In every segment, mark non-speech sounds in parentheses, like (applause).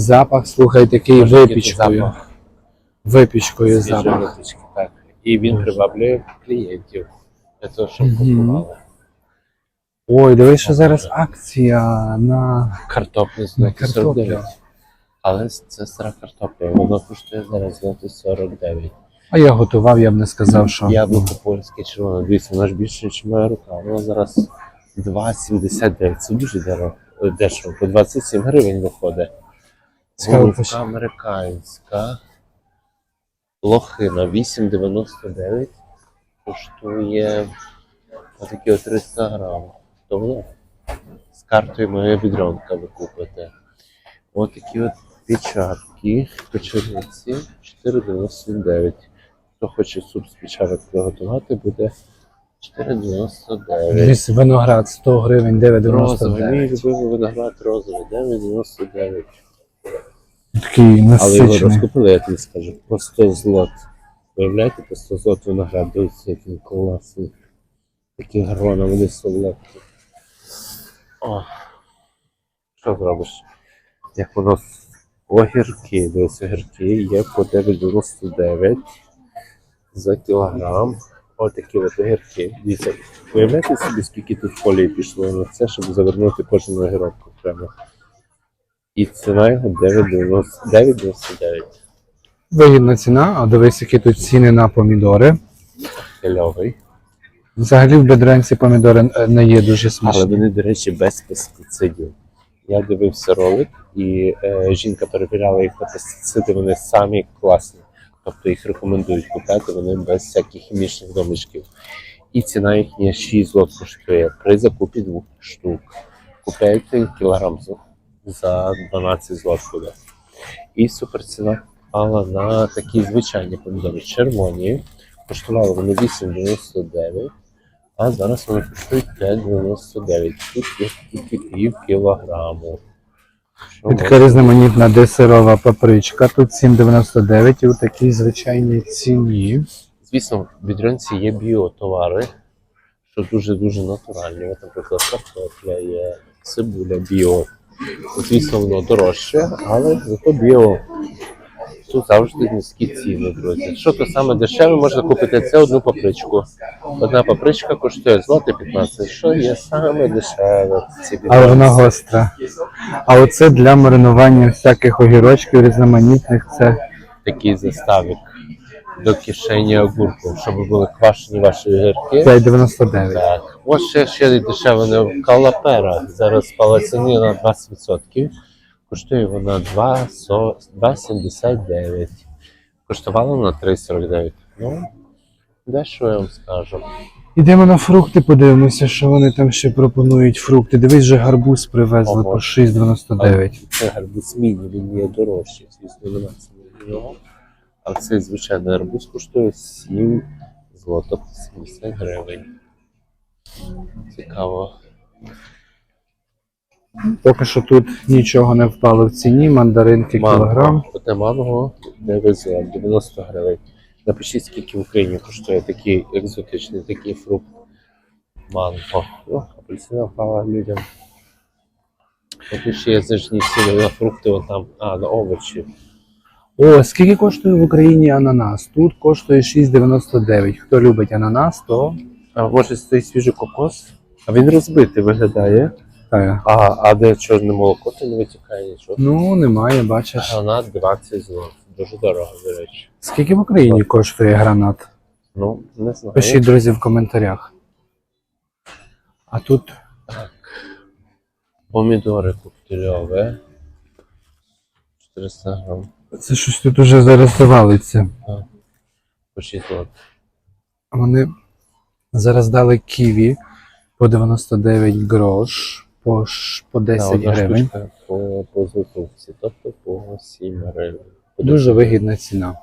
Запах, слухай, такий Може, який випічкою. запах. Випічкою Свіжої запах. випічки, так. І він приваблює клієнтів для того, щоб Мгм. купували. Ой, дивись, що зараз акція на Картоплю на картоплю. 49. Але це стара картопля, воно коштує зараз злоті 49. А я готував, я б не сказав, що. Яблуко польське червоне, дивіться, воно ж більше, ніж моя рука. Воно зараз 2,79. Це дуже дешево. дешево. По 27 гривень виходить. Голубка американська. Лохина 8,99 коштує отакі от 300 грам. Тобто з картою моя відронка ви купите. Ось такі от печатки, печериці 4,99. Хто хоче суп з печаток приготувати, буде 4,99. Дивись, виноград 100 гривень, Розовий, мій 9,99. любимий виноград розовий, 9,99. Такий Але його розкупили, я тобі скажу, по 100 злот. Виявляєте, по 100 злот виноград, дивіться, як класний. Такі грона, вони солодкі. О, що зробиш? Як воно огірки, дивись, огірки є по 9,99 за кілограм. Ось такі от огірки. Дивіться, уявляєте собі, скільки тут фолії пішло на це, щоб завернути кожен огірок окремо. І ціна його 9,90 9,99. Вигідна ціна, а дивись, які тут ціни на помідори. Кельовий. Взагалі в Бедренці помідори е, не є дуже смачні. Але вони, до речі, без пестицидів. Я дивився ролик, і е, жінка перевіряла їх на пестициди, вони самі класні. Тобто їх рекомендують купити, вони без всяких хімічних домішків. І ціна їхня 6 злот коштує при закупі двох штук. Купляєте кілограм з- за 12 злот буде. І суперціна впала на такі звичайні помідори червоні. Коштували вони 8,99, а зараз вони коштують 5,99. Тут є тільки пів кілограму. Що І така різноманітна десерова папричка. Тут 7,99 і у такій звичайній ціні. Звісно, в відронці є біотовари, що дуже-дуже натуральні. От, наприклад, картопля є, цибуля біо. Звісно, воно дорожче, але зато біо. Тут завжди низькі ціни, друзі. Що то саме дешеве можна купити це одну папричку. Одна папричка коштує злоти 15, що є саме дешеве. в цій Але вона гостра. А оце для маринування всяких огірочків різноманітних. Це Такий заставик до кишені огурку, щоб були квашені ваші огірки. 5,99. Так, ось ще, ще дешеве калапера. Зараз спала ціни на 20%. Коштує вона 2,79. Коштувала вона 3,49. Ну, дещо я вам скажу. Ідемо на фрукти, подивимося, що вони там ще пропонують. Фрукти. Дивись, вже гарбуз привезли Ого. по 6,99. Це гарбуз міні, він є дорожчий, звісно, нема ціни на нього. А цей звичайний гарбуз коштує 7 злоток 70 гривень. Цікаво. Поки що тут нічого не впало в ціні, мандаринки кілограм. Манго. Одне манго 9 злот, 90 гривень. Напишіть, скільки в Україні коштує такий екзотичний такий фрукт. Манго. Ну, апельсина впала людям. Поки ще є зажні ціни на фрукти, от там, а, на овочі. О, скільки коштує в Україні ананас? Тут коштує 6,99. Хто любить ананас, то може стоїть свіжий кокос? А він розбитий виглядає. та, А, а де чорне молоко, то не витікає нічого. ну немає, бачиш. Гранат 20 злот. Дуже дорого, до речі. Скільки в Україні коштує гранат? Ну, не знаю. Пишіть, друзі, в коментарях. А тут Помідори коктейльові. 400 грам. Це щось тут уже зараз завалиться. По 6 злот. Вони зараз дали ківі по 99 грош, по, ш- по 10 одна гривень. штучка по, по злотовці, тобто по 7 гривень. Дуже вигідна ціна.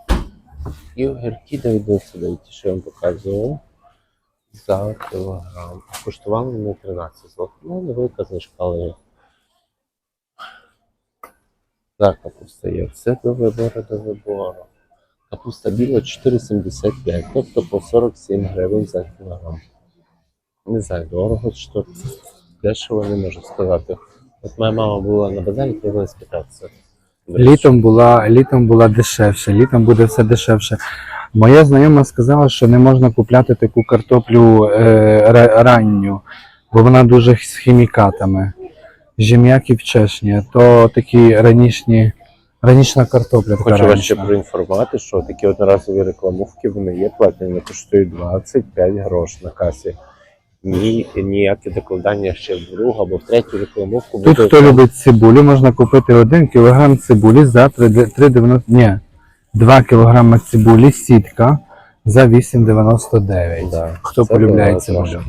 І огірки 99, що я вам показував. За кілограм. Коштували вони 13 злот. Ну, невелика знижка, але. Так, капуста є. Все до вибору, до вибору. Капуста біла 4,75, тобто по 47 гривень за кілограм. Не знаю, дорого чи то дешево не можу сказати. От моя мама була на базарі, хотіла спитатися. Літом була, літом була дешевше, літом буде все дешевше. Моя знайома сказала, що не можна купляти таку картоплю е, ранню, бо вона дуже з хімікатами. Жім'як і вчешні, то такі ранішні, ранішна картопля. Така Хочу вас ще ранішна. проінформувати, що такі одноразові рекламовки вони є платні, вони коштують 25 грош на касі. Ні, ніяке докладання ще в другу або в третю рекламовку Тут хто любить цибулю, можна купити 1 кг цибулі за 3,90. Ні, 2 кг цибулі, сітка за 8,99. Да, Хто це полюбляє було цибулю?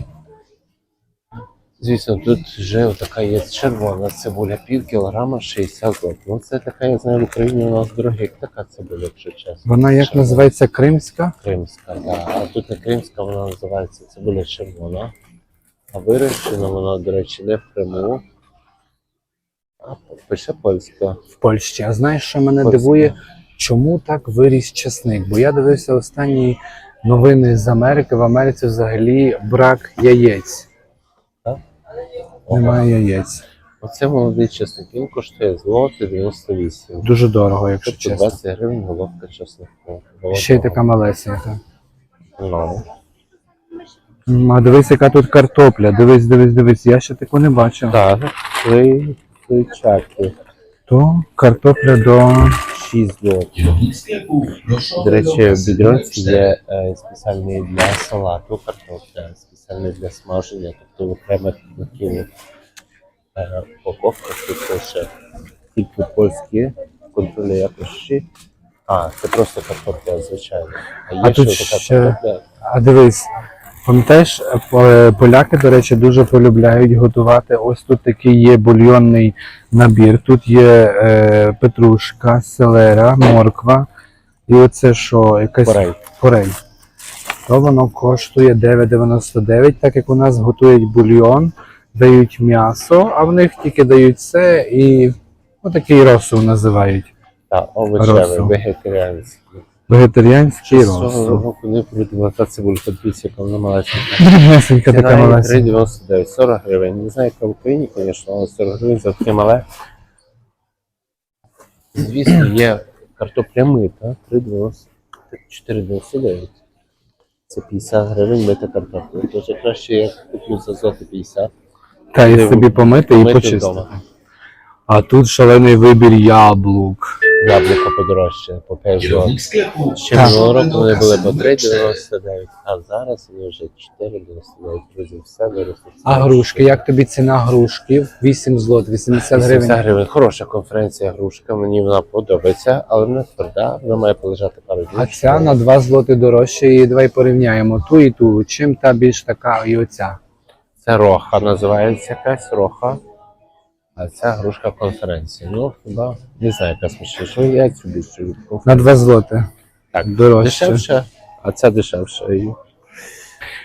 Звісно, тут вже така є червона цибуля, пів кілограма 60 злотих. Ну це така, я знаю, в Україні у нас дорогі, як така цибуля, якщо чесно. Вона як Червона. називається кримська? Кримська, да. а тут не кримська, вона називається цибуля червона. А вирощена вона, до речі, не в Криму. А пише польська. в Польщі. А знаєш, що мене Польська. дивує? Чому так виріс чесник? Бо я дивився останні новини з Америки. В Америці взагалі брак яєць. Немає яєць. Оце молодий чесник. Він коштує злоти 98. Дуже дорого, якщо Тобто чесно. 20 гривень головка чеснику. Ще й така малесенька. Ну. А дивись, яка тут картопля. Дивись, дивись, дивись. Я ще таку не бачив. Так, три кличаки. То картопля до 6 злотих. До речі, в бідронці є е, спеціальний для салату картопля, спеціальний для смаження, тобто в окремих таких е, упаковках тут тільки польські контролі якості. А, це просто картопля, звичайно. А є А тут ще ще- картопля. А дивись, пам'ятаєш, е, поляки, до речі, дуже полюбляють готувати. Ось тут такий є бульйонний набір. Тут є е, петрушка, селера, морква. І оце що, якась Порей. порей. То воно коштує 9,99, так як у нас готують бульйон, дають м'ясо, а в них тільки дають це і отакий розсув називають. Та, овочевий, Росу. вегетаріанський. Вегетаріанський цього року не придумала та цибулька, дивіться, яка вона маленька. Дрібнесенька така Ціна її малесенька. 3,99, 40 гривень. Не знаю, яка в Україні, звісно, але 40 гривень за таке мале. Звісно, є картопля мита, 3,90, 4,99. Це 50 гривень мита картопля. Тож краще я куплю за злоти 50. Та і собі помити і помити почистити. вдома. А тут шалений вибір яблук. Яблука подорожче, по 5 злотих. Ще минулого року вони були по 3,99, а зараз вони вже 4,99. Друзі, все виросло. А грушки, як тобі ціна грушків? 8 злот, 80 80 гривень. гривень. Хороша конференція грушка, мені вона подобається, але вона тверда, вона має полежати пару днів. А ця на 2 злоти дорожче, і давай порівняємо ту і ту. Чим та більш така і оця? Це роха називається якась роха. А ця грушка конференція. Ну, хіба не знаю, яка смішніша. Ну, я цю більше люблю. На 2 злоти. Так, Дорожче. дешевше, а ця дешевша. І...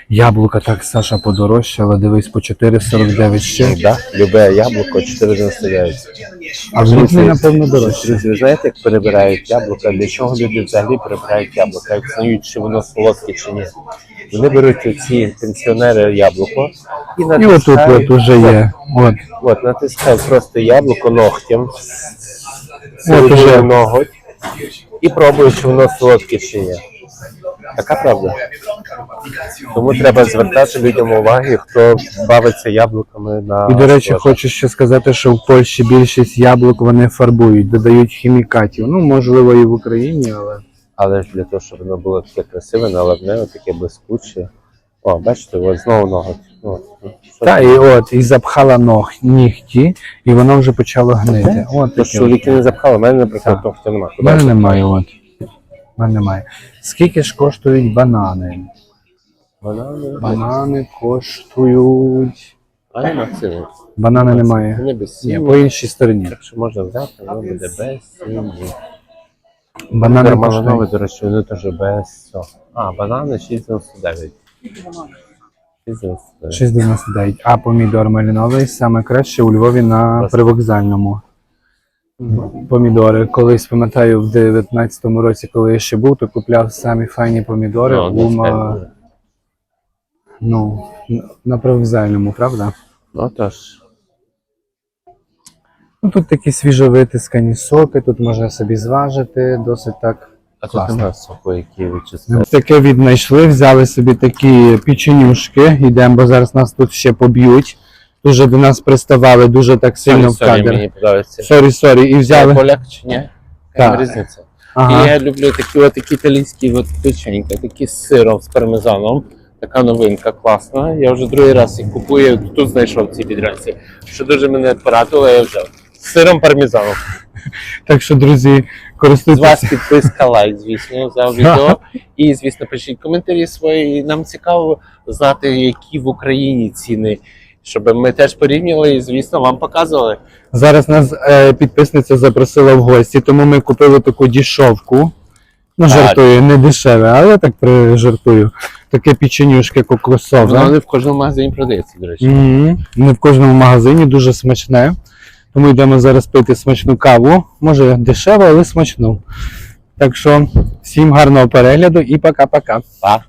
Яблука так, Саша, подорожчала, дивись, по 4,49 ще. Да, любе яблуко 4,99. А в них, напевно, дорожче. Друзі, ви знаєте, як перебирають яблука? Для чого люди взагалі перебирають яблука? Як знають, чи воно солодке чи ні? Вони беруть ці пенсіонери яблуко і натискають. І отут от уже є. От. от, натискають просто яблуко ногтем, уже. ноготь і пробують, чи воно солодке чи ні. Така правда. Тому треба звертати людям уваги, хто бавиться яблуками на І, до речі, склад. хочу ще сказати, що в Польщі більшість яблук вони фарбують, додають хімікатів. Ну, можливо, і в Україні, але. Але ж для того, щоб воно було таке красиве, наливне, таке блискуче. О, бачите, от знову ноготь. О, ну, Та і от, і запхала ног, нігті, і воно вже почало гнити. От То таке. що ліки не запхали, у мене, наприклад, Так. ногтя немає. У мене немає, от. У мене немає. Скільки ж коштують банани? Банани. Банани коштують. А нема ціни. Банани немає. Вони без Ні, сіні. по іншій стороні. Так що можна взяти, воно буде без сіні. Банани Малинові, коштують. до речі, вони теж без цього. А, банани 6,99. 6,99. 6,99. А помідор малиновий саме краще у Львові на Просто. привокзальному. Помідори. Колись пам'ятаю, в 19-му році, коли я ще був, то купляв самі файні помідори Ну, у, ма- ну, на привокзальному, правда? Ну тож. Ну, тут такі свіжовитискані соки, тут можна собі зважити, досить так. А тут немає соку, який вичисляє. Таке віднайшли, взяли собі такі печенюшки, йдемо, бо зараз нас тут ще поб'ють. Дуже до нас приставали, дуже так сильно в Сорі, кадр. мені подобається. Сорі, сорі, і Це взяли. поляк чи ні? Так. Різниця? Ага. І я люблю такі от такі італійські от печеньки, такі з сиром, з пармезаном. Така новинка класна. Я вже другий раз їх купую, тут знайшов ці підранці. Що дуже мене порадило, я взяв. З сиром пармезаном. Так що, друзі, З користуйтесь. вас підписка, лайк, звісно, за (laughs) відео. І, звісно, пишіть коментарі свої. Нам цікаво знати, які в Україні ціни, щоб ми теж порівняли і, звісно, вам показували. Зараз нас е, підписниця запросила в гості, тому ми купили таку дішовку. Ну, Так. жартую, не дешеве, але так прижартую. Таке печенюшки кокосове. Воно не в кожному магазині продається, до речі. Мгм. Не в кожному магазині дуже смачне. Тому йдемо зараз пити смачну каву. Може дешево, але смачну. Так що всім гарного перегляду і пока-пока. Па.